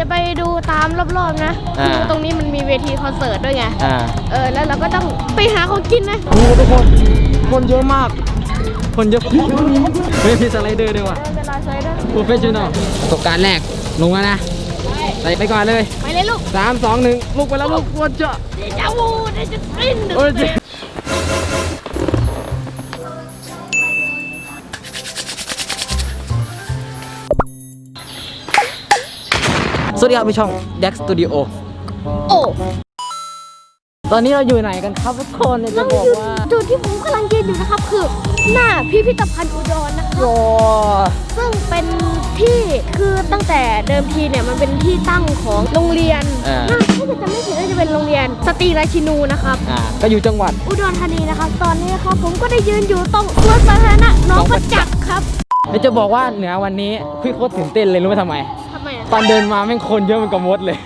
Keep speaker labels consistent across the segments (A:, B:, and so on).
A: จะไปดูตามรอบๆนะ
B: อ่า
A: คือตรงนี้มันมีเวทีคอนเสิร์ตด้วยไง
B: อ่า
A: เออ แล้วเราก็ต้องไปหาของกินนะ
B: โอ้ทุกคน คนเยอะมาก คนเยอะเฮ้ยมีสไลเดอร์ด้วยว่ะ
A: เวลาใช้ได้
B: โปรเฟชชั่นอลประสบการณ์แรก ลงแล้วนะใส่ไปก่อนเลย
A: ไปเลยลูก
B: สามสองหนึ่งลุกไปแล้วลูกควรจะ
A: เดจาวูเดจาฟิน
B: โอ้ยเจ็บ สวัสดีครับพี่ช่อง Dex Studio
A: โอ้
B: ตอนนี้เราอยู่ไหนกันครับทุกคนเนี่ยจะ
A: เรา
B: บอก
A: อยู่
B: ว่า
A: จุดที่ผมกำลังยืนอยู่นะครับ คือหน้าพิพิธภัณฑ์อุดรนะครับ
B: โอ้
A: ซึ่งเป็นที่คือตั้งแต่เดิมทีเนี่ยมันเป็นที่ตั้งของโรงเรียน
B: อ่า
A: น่าถ้าจะจำไม่ผิดน่าจะเป็นโรงเรียน สตรีราชินูนะครับ
B: อ่าก็อยู่จังหวัด
A: อุดรธานีนะครับ ตอนนี้ครับผมก็ได้ยืนอยู่ตรงสวนสาธารณะหน้องประจักษ์ครับ
B: แล้วจะบอกว่าเหนือวันนี้พี่โคตรตื่นเต้นเลยรู้ไหมทำไม
A: ทำไมอะ
B: ตอนเดินมาแม่งคนเยอะมันกับมดเลย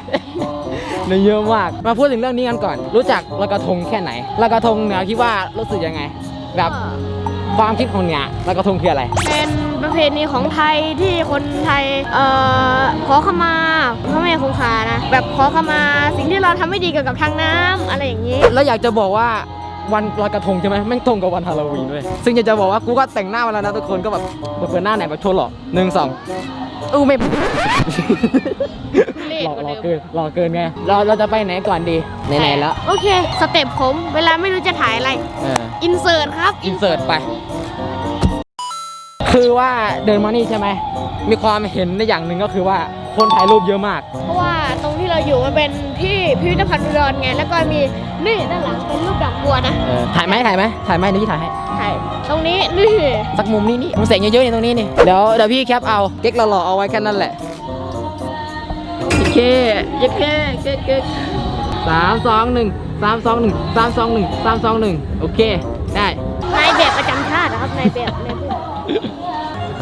B: เนี่ยเยอะมาก มาพูดถึงเรื่องนี้กันก่อน รู้จักลอยกระทงแค่ไหนลอยกระทงเหนือคิดว่ารู้สึกยังไง แบบความคิดของเหนือลอยกระทงคืออะไร
A: เป็นประเพณีของไทยที่คนไทย เอ่อ ขอขมาพระแม่คงคานะ แบบขอขมาสิ่งที่เราทำไม่ดีเกี่ยวกับทางน้ำอะไรอย่างนี้
B: แล้วอยากจะบอกว่าวันลอยกระทงใช่ไหมแม่งตรงกับวันฮาโลวีนด้วย ซึ่งอยากจะบอกว่ากูก็แต่งหน้ามาแล้วนะทุกคนก็แบบเปิดหน้าไหนแบบโชว์หล่อหนึ่งสอง อู้ไม่
A: เล่
B: ห
A: น
B: ล่อก
A: ว่า
B: หล่อ
A: เดิม
B: เกินหล่อเกินไงเราเราจะไปไหนก่อนดีไหนๆแล้ว
A: โอเค สเต็ปผม เวลาไม่รู้จะถ่ายอะไร
B: เออ
A: อินเสิร์ตครับ
B: อินเสิร์ตไป คือว่าเดินมานี่ใช่ไหม มีความเห็นในอย่างหนึ่งก็คือว่าคนถ่ายรูปเยอะมาก
A: เพราะว่าตรงที่ เราอยู่มันเป็นที่พิพิธภัณฑ์อุดรไง แล้วก็มีนี่ด้านหลังเป็นรูปดอกบัวนะ
B: เออถ่ายไหมถ่ายไหมถ่ายไหมเดี๋ยวพี่ถ่ายให้
A: ถ่ายตรงนี้นี่
B: สักมุมนี้นี่มุมแสงเยอะๆนี่ตรงนี้นี่ เดี๋ยวเดี๋ยวพี่แคปเอา เก๊กหล่อๆเอาไว้แค่นั้นแหละโอเคเก๊กเก๊กเก๊กเก๊กสามสองหนึ่งสามสองหนึ่งสามสองหนึ่งสามสองหนึ่งโอเค ได้
A: นายแบบประจำชาตินะครับนายแบบนายแบบ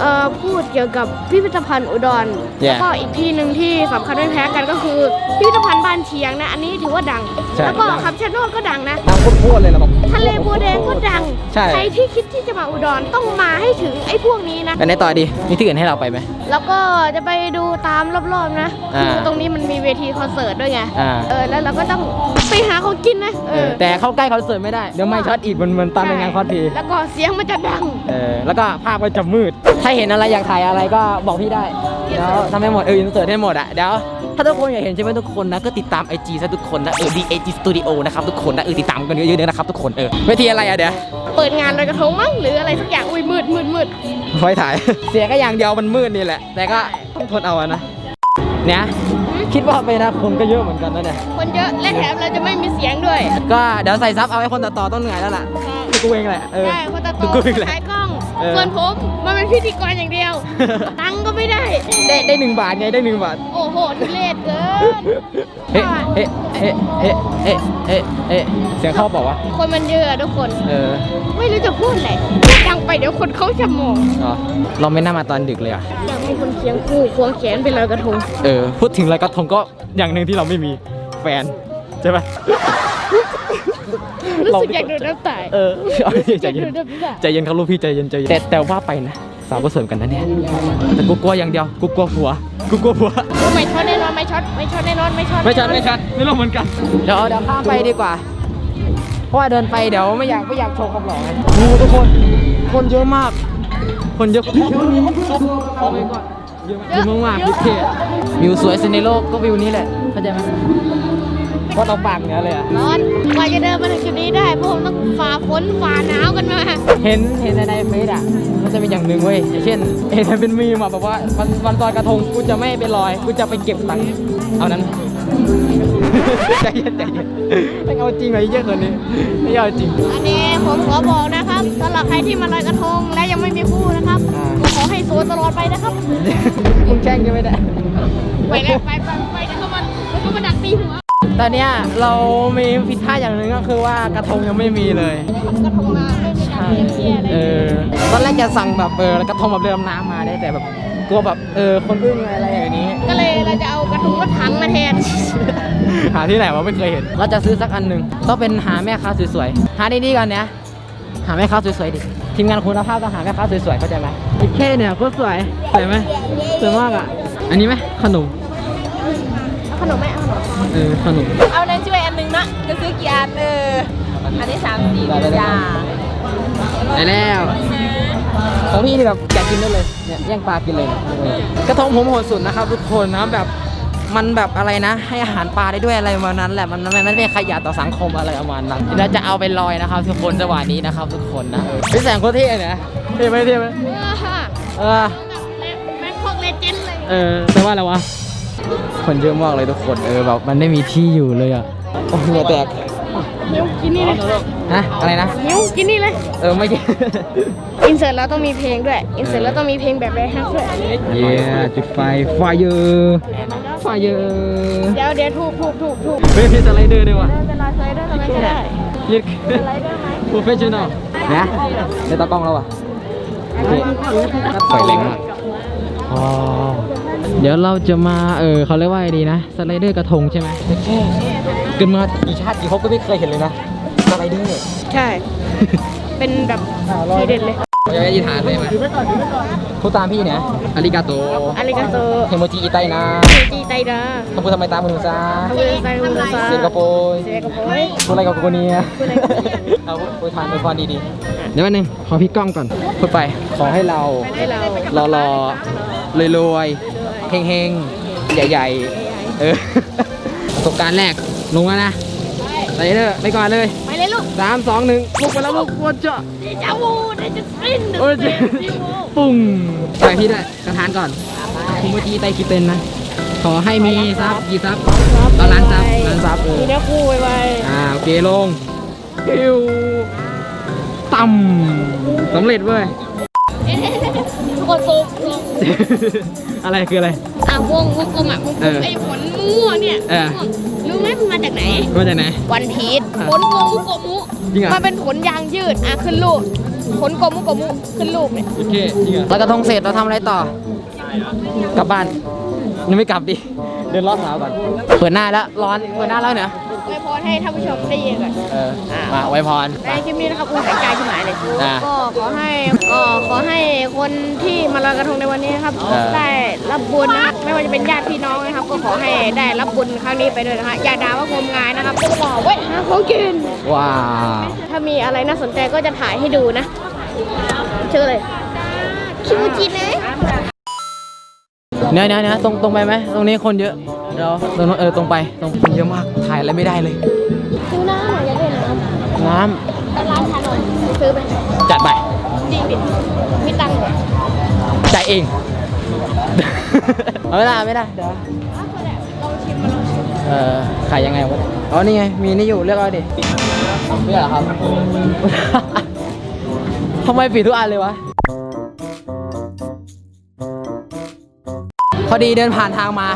A: เอ่อพูดเกี่ยวกับพิพิธภัณฑ์อุดร
B: Yeah
A: แล้วก็อีกที่หนึ่งที่สำคัญไม่แพ้กันก็คือพิพิธภัณฑ์บ้านเชียงนะ อันนี้ถือว่าดัง
B: ใช่
A: แล้วก็
B: ดัง
A: คำชะโนดก็ดังนะ
B: ตามโคตรๆเลยเราบอก
A: ทะเลบัวแดงก็ดัง
B: ใช่
A: ใครที่คิดที่จะมาอุดรต้องมาให้ถึงไอ้พวกนี้นะ
B: ไปไหนต่อดีมีที่อื่นให้เราไปไหม
A: แล้วก็จะไปดูตามรอบๆนะ
B: อ่า
A: คือตรงนี้มันมีเวทีคอนเสิร์ตด้วยไง
B: อ่า
A: เออ แล้วเราก็ต้องไปหาของกินนะ เอ
B: เออ
A: อ
B: แต่เข้าใกล้คอนเสิร์ตไม่ได้เดี๋ยวไม่ช็อตอีกมันมันตามในงานคอสเพลย์
A: แล้วก็เสียงมันจะดัง
B: เออแล้วก็ภาพก็จะมืดถ้าเห็นอะไรอยากถ่ายอะไรก็บอกพี่ได้เดี๋ยวทำให้หมดเอออินเสิร์ตให้หมดอะเดี๋ยวถ้าทุกคนอยากเห็นใช่ไหมทุกคนนะก็ติดตาม IG ซะทุกคนนะเออ DAG Studio นะครับทุกคนนะเออติดตามกันเยอะๆนะครับทุกคนเออเวทีอะไรอะเดี๋ยว
A: เปิดงานลอยกระทงมั้งหรืออะไรสักอย่างอุ้ยมืดมืดมืด
B: ไว้ถ่าย เสียก็อย่างเดียวมันมืดนี่แหละ แต่ก็ต้องทนเอาอะนะเนี่ยคิดว่าไปนะคนก็เยอะเหมือนกันนะเนี่ย
A: คนเยอะและแถมเราจะไม่มีเสียงด้วย
B: ก็เดี๋ยวใส่ซับเอาให้คนตัดต่อต้องเหนื่อยแล้วล่ะคือกูเองแหละเออ
A: ใช่คนตาโต
B: กู
A: ค
B: เอง
A: น
B: แหละ
A: ขายกล้อง
B: เออ
A: ส่วนผมมันเป็นพิธีกรอย่างเดียว ตังค์ก็ไม่ได้
B: ได้ได้หนึ่งบาทไงได้หนึ่งบาท
A: โอ้โหทุเรศเกิน
B: เฮ้ เฮ้ เฮ้ เฮ้ เฮ้ เฮ้ เฮ้ เสียงเข้าบอกว่า
A: คนมันเยอะทุกคน
B: เออ
A: ไม่รู้จะพูดอะไรพูดดังไปเดี๋ยวคนเขาจะมอง
B: อ๋อเราไม่น่ามาตอนดึกเลยอะ
A: อยากมีคนเคียงคู่ควงแขนเป็นลอยกระทง
B: เออ พูดถึงลอยกระทงก็อย่างหนึ่งที่เราไม่มีแฟน ใช่ไหม
A: รู้สึกอยากดูน้ำตา
B: เออเอาใจ
A: อยาก
B: เย็
A: ดู
B: น
A: น้ำตา
B: ใจเย็นครับลูกพี่ใจเย็นใจเย็นแต่แต่ว่าไปนะสาวก็สวยเหมือนกันนะเนี่ยแต่กูกลัวอย่างเดียวกูกลัวผัวกูกลัวผัว
A: ไม่ช็อตแน่นอนไม่ช็อตไม่ช็อตแน่นอนไม่ช็อต
B: ไม่ชัดไม่ชัดไม่รู้เหมือนกันเดี๋ยวเดี๋ยวข้ามไปดีกว่า เพราะว่าเดินไปเดี๋ยวไม่อยากไม่อยากโชว์ความหล่อไงดูทุกคนคนเยอะมาก คนเยอะโอ้ my god เยอะมากเยอะมากๆพิเศษวิวสวยสุดในโลกก็วิวนี้แหละเข้าใจไหม เพราะเราปากเหนือเลยอะ
A: ร้อนกว่าจะเดินมาถึงจุดนี้ได้พวกผมต้องฝ่าฝนฝ่าหนาวกันมา
B: เห็นเห็นในในเฟซอะ มันจะมีอย่างหนึ่งเว้ยอย่างเช่นเห็นเป็นมีมอะแบบว่าวันวันลอยกระทงกูจะไม่ไปลอยกูจะไปเก็บตังค์เอานั้น ใจเย็นใจเย็นไม่เอาจริงเหรอไอ้เหี้ยคนนี้ไม่เอาจริง
A: อันนี้ผมขอบอกนะครับสำหรับใครที่มาลอยกระทงและยังไม่มีคู่นะครับ
B: อ่า
A: ผมขอให้โสดตลอดไปนะครับ
B: มึงแช่งกันไม่ได้
A: ไปแล้วไปไปไปเดี๋ยวเขามาเดี๋ยวเขามาดักตีหัว
B: ตอนเนี้ยเรามีผิดพลาดอย่างหนึ่งก็คือว่ากระทงยังไม่มีเลย
A: กระทงมาไม่มีการเตรียมเชียร์อะไร
B: เออตอนแรกจะสั่งแบบเออกระทงแบบเรือดำน้ำมาได้แต่แบบกลัวแบบเออคนอึ้งอะไรอย่างนี้
A: ก็เลยเราจะเอากระทงรถถังมาแทน
B: หาที่ไหนวะไม่เคยเห็น เราจะซื้อสักอันหนึ่งต้องเป็นหาแม่ค้าสวยๆ หาดีๆกันเนี่ยหาแม่ค้าสวยๆดิ ทีมงานคุณภาพต้องหาแม่ค้าสวยๆเข้าใจไหมอีกแค่เนี่ยก็สวยสวยไหมสวยมากอะ อันนี้ไหมขนม
A: ขนมไหมเอาขนม
B: เออขนม
C: เอานั้นช่วยอันหนึงนะจะซื้อกี่อันเอออันนี้สามสี่
B: ได้ได้ได้
C: จ้า
B: ได้แล้วของพี่นี่แบบแกะกินได้เลยเนี่ยแย่งปลากินเลยเนี่ยกระทงผมโหดสุดนะครับ ทุกคนนะแบบมันแบบอะไรนะ ให้อาหารปลาได้ด้วยอะไรประมาณนั้นแหละมันมันมันไม่เป็นขยะต่อสังคมอะไรประมาณนั้นเราจะเอาไปลอยนะครับ ทุกคนจังหวะนี้นะครับ ทุกคนนะเออพี่แสงโคตรเท่เนี่ยเท่ไหมเท่ไหมเออ
A: แบงคอกเลเจนด์เลย
B: เออแต่ว่าอะไรวะ คนเยอะมากเลยทุกคนเออแบบมันไม่มีที่อยู่เลยอะโอ้โหเหงื่อแตก
A: นิ้วกินนี่เลย
B: ฮะอะไรนะ
A: นิ้วกินนี่เลย
B: เออไม่ใช่
A: อินเสิร์ตแล้วต้องมีเพลงด้วยอินเสิร์ตแล้วต้องมีเพลงแบบไรฮักด้วย
B: เย้จุดไฟไฟเยอะไฟเยอะ
A: เดี๋ยวเดี๋ยวถูกถูกถูกถูก
B: เฮ้ยมีสไลเดอร์ด้วยว่ะ
A: เดินเป็นรอยสไลเดอร์ทำไมก็ได้
B: ยึด
A: สไลเดอร์ไหม
B: โปรเฟชชั่นอลนะในตากล้องแล้วอะโอเคไฟแรงมากอ๋อ เดี๋ยวเราจะมาเออเขาเรียกว่าอะไรดีนะสไลเดอร์กระทงใช่ไหมแค่เกินมากี่ชาติกี่ภพก็ไม่เคยเห็นเลยนะสไลเดอร์
A: ใช่ เป็นแบบทีเด็ดเลย
B: เราจะไปอธิษฐานเลยไหมพูดตามพี่เนี่ยอาริกาโต
A: อาริกาโต
B: เทโมจิอิไตนะ
A: เจจีไตดา
B: คำพูดทำไมตามมือซา
A: ทำเลยไตอุลซา
B: เสียงกระโปย
A: เสียกระโปรง
B: พูดอะไรกับกูเนี่ย
A: พูดอะไรกับกูเนี่ย
B: เอาพูดทานไปพรดีๆเดี๋ยวแป๊บนึงขอพี่กล้องก่อนพูดไป ขอให้เรา
A: ให้เรา
B: รอรอรวยรวยๆ เฮงเฮงๆ ใหญ่ๆ เออประสบการณ์แรกลงแล้วนะไปเด้อไปก่อนเลย
A: ไปเลยลูก
B: สามสองหนึ่งลุกไปแล้วลูกปวดเจาะ
A: เดจาวูเดจาฟิน
B: โอ้ยเจ็บปุ้งไปพี่ด้วยกระทานก่อนคุณเมื่อกี้ไตคิดเป็นนะ ขอให้มีซับกี่ซับก็ล้านซับล้านซับเออ
A: มีเนื้อคู่ไว
B: อ่าโอเคลงพิวต่ำสำเร็จเว้ย
A: ๆทุกคนซูมซูม
B: อะไรคืออะไร
A: อะวงวงกลมอะวงก
B: เอ
A: ลม
B: อ
A: ไอ้ผลม่วงเนี่ย
B: เออ
A: รู้ไหมมันมาจากไหน
B: มาจากไหน
A: วันพีช
B: อะ
A: ผลโกมุโกมุ
B: จริงเหรอ
A: มันเป็นผลยางยืดอะขึ้นรูปผลโกมุโกมุขึ้นรูปเนี่ย
B: โอเคจริงเหรอแล้วกระทงเสร็จเราทำอะไรต่อ กลับบ้านยังไม่กลับดิ เดินลอดเท้าก่อน เปิดหน้าแล้วร้อน เปิดหน้าแล้วเนี่ย
A: ไว้พรให้ท่านผู้ชมได้ยินก่อน
B: เออมาไว้พร
A: ในคลิปนี้นะครับอุ้ยหายใจขึ้นมาเลย
B: อะ
A: ก็ขอให้ก็ขอให้คนที่มาลอยกระทงในวันนี้นะครับ
B: เออ
A: ได้รับบุญนะครับไม่ว่าจะเป็นญาติพี่น้องนะครับ ก็ขอให้ได้รับบุญครั้งนี้ไปด้วยนะฮะอย่าด่าว่างมงายนะครับก็บอกไว้หาของกิน
B: ว้าว
A: ถ้ามีอะไรน่าสนใจก็จะถ่ายให้ดูนะเชื่อเลยคิมูจินะ
B: เนี่ยเนี่ยเนี่ยตรงตรงไปไหมตรงนี้คนเยอะ เดี๋ยวตรงนู้นเออตรงไปตรงคนเยอะมากถ่ายอะไรไม่ได้เลย
A: ซื้อน้ำหน่อยอยากได้น้
B: น้ำำ
A: ไปร้านชานมซื้อไป
B: จัดไป
A: จริงดิมีตังค์เหรอ
B: จ่ายเอง เอาไม่ได้เอาไม่ได้เดี๋ยว
A: ลองชิมมาลองชิม
B: เออขายยังไงวะอ๋อนี่ไงมีนี่อยู่เลือกเอาดินี่เหรอครับ ทำไมปิดทุกอันเลยวะ พอดีเดินผ่านทางมา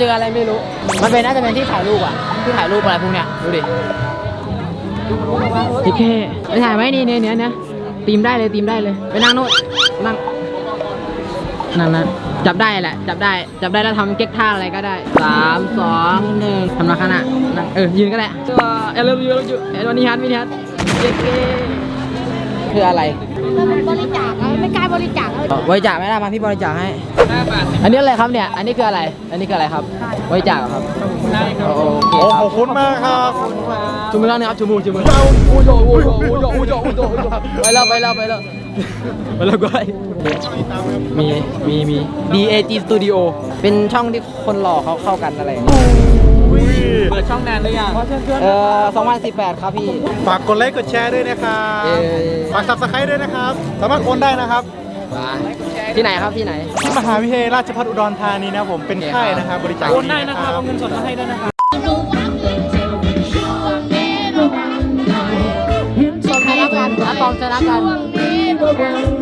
B: เจออะไรไม่รู้ มันเป็นน่าจะเป็นที่ถ่ายรูปอะ ที่ถ่ายรูปอะไรพวกเนี้ย ดูดิพี่แค่ไปถ่ายไหมนี่เนี่ยเนี่ยเนี่ยตีมได้เลยตีมได้เลย ไปนั่งโน่นนั่งนั่นนะจับได้แหละ จับได้ จับได้แล้วทำเก๊กท่าอะไรก็ได้สามสองหนึ่งทำมาขนาดนั่งเออ ยืนก็ได้ตัวเอลลูยูเอลลูยูเอลวันนี้ฮัทมินิฮัทเก๊กคืออะไร
A: บริจาคอะไม่กล้าบริจาคเลย
B: บริจาคไม่ได้มาพี่บริจาคให้ อันนี้อะไรครับเนี่ย อันนี้คืออะไร อันนี้คืออะไรครับ บริจาคเหรอครับได้ครับโอเค
D: โอ้
B: ครั
D: ข
B: บ
D: อบคุณมากครับ
B: จุมือแล้วนะครับจุมือจุมืออูโยอูโยอูโยอูโยอูโยอูโยไปแล้วไปแล้วไปแล้วไปแล้วก้อยมีมีมี DAG Studio เป็นช่องที่คนหล่อเขาเข้ากันอะไรอย่างเงี้ย
D: เปิดช่องนานหรือยัง
B: เออ2018 ครับพี่
D: ฝากกดไลค์กดแชร์ด้วยนะครับ
B: เอ่อ
D: ฝากซับสไครต์ด้วยนะครับ สามารถโอนได้นะครับ
B: มาที่ไหนครับที่ไหน
D: ที่มหาวิทยาลัยราชภัฏอุดรธานีนะครับผมเป็นค่ายนะครับบริจาค
B: โอนได้
D: ดีนะครับเอาเงินสดมาให้ด้วยนะครับ
B: ชนะกันนะปองชนะกัน
E: ถ้า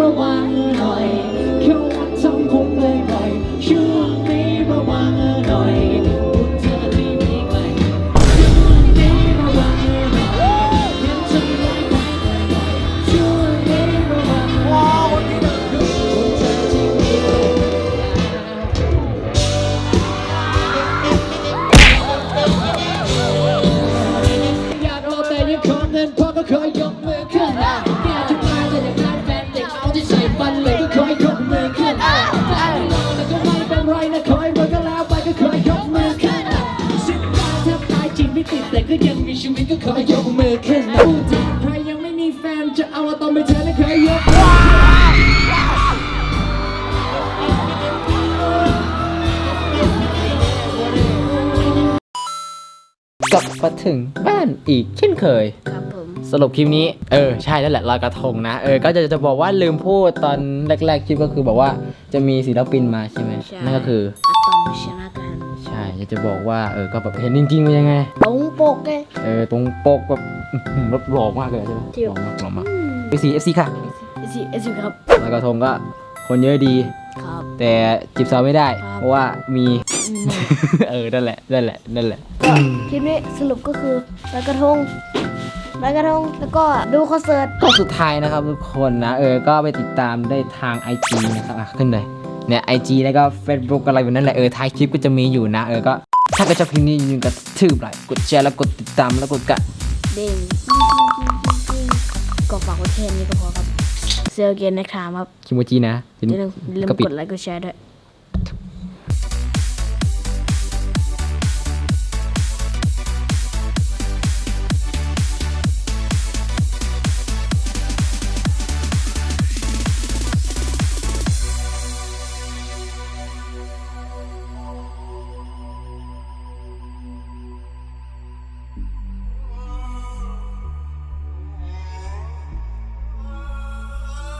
E: บ่อยๆ ขึ้นนะพูดถึงใครยังไม่มีแฟนจะเอาอะตอมไปเจอแล้วเคยยกมือ
B: กลับมาถึงบ้านอีกเช่นเคย
A: ครับผม
B: สรุปคลิปนี้ เออ ใช่แล้วแหละลอยกระทงนะ เออ ก็จะจะบอกว่าลืมพูดตอนแรกๆคลิปก็คือบอกว่าจะมีศิลปินมาใช่ไหม
A: ใช่
B: นั่นก็คือ
A: อะตอมชนะกัน
B: ใช่อยากจะบอกว่าเออก็แบบเห็นจริงๆเป็นยังไง
A: ตรงปกเลย
B: เออตรงปกแบบอื้อหือ รับหล่อมากเลยใช่ไหม
A: จริง
B: หล่อมากหล่อมากเอฟซีเอฟซีค่ะ
A: เอสิเอสิครับ
B: ลอยกระทงก็คนเยอะดี
A: ครับ
B: แต่จีบสาวไม่ได้
A: ครับ
B: เพราะว่ามี เออ นั่นแหละ นั่นแหละ นั่นแหละ
A: ก็คลิปนี้สรุปก็คือลอยกระทงลอยกระทงแล้วก็ดูคอนเสิร์ต
B: ก็สุดท้ายนะครับทุกคนนะ เออ ก็ไปติดตามได้ทาง IG นะครับอะขึ้นเลยเนี่ย IG แล้วก็ Facebook อะไรแบบนั้นแหละ เออท้ายคลิปก็จะมีอยู่นะ เออ ก็ ถ้าก็จะพิมพ์นี้อยืนก็ทืบไลค์กดแชร์แล้วกดติดตามแล้วกดกระ
A: เด้งก็ฝากไว้แค่นี้ก็พอครับเจอกันในครามครับ
B: คิโมจินะ
A: อย่าลืมอย่าลืม
B: กระปิด
A: กดไลค์กดแชร์ด้วย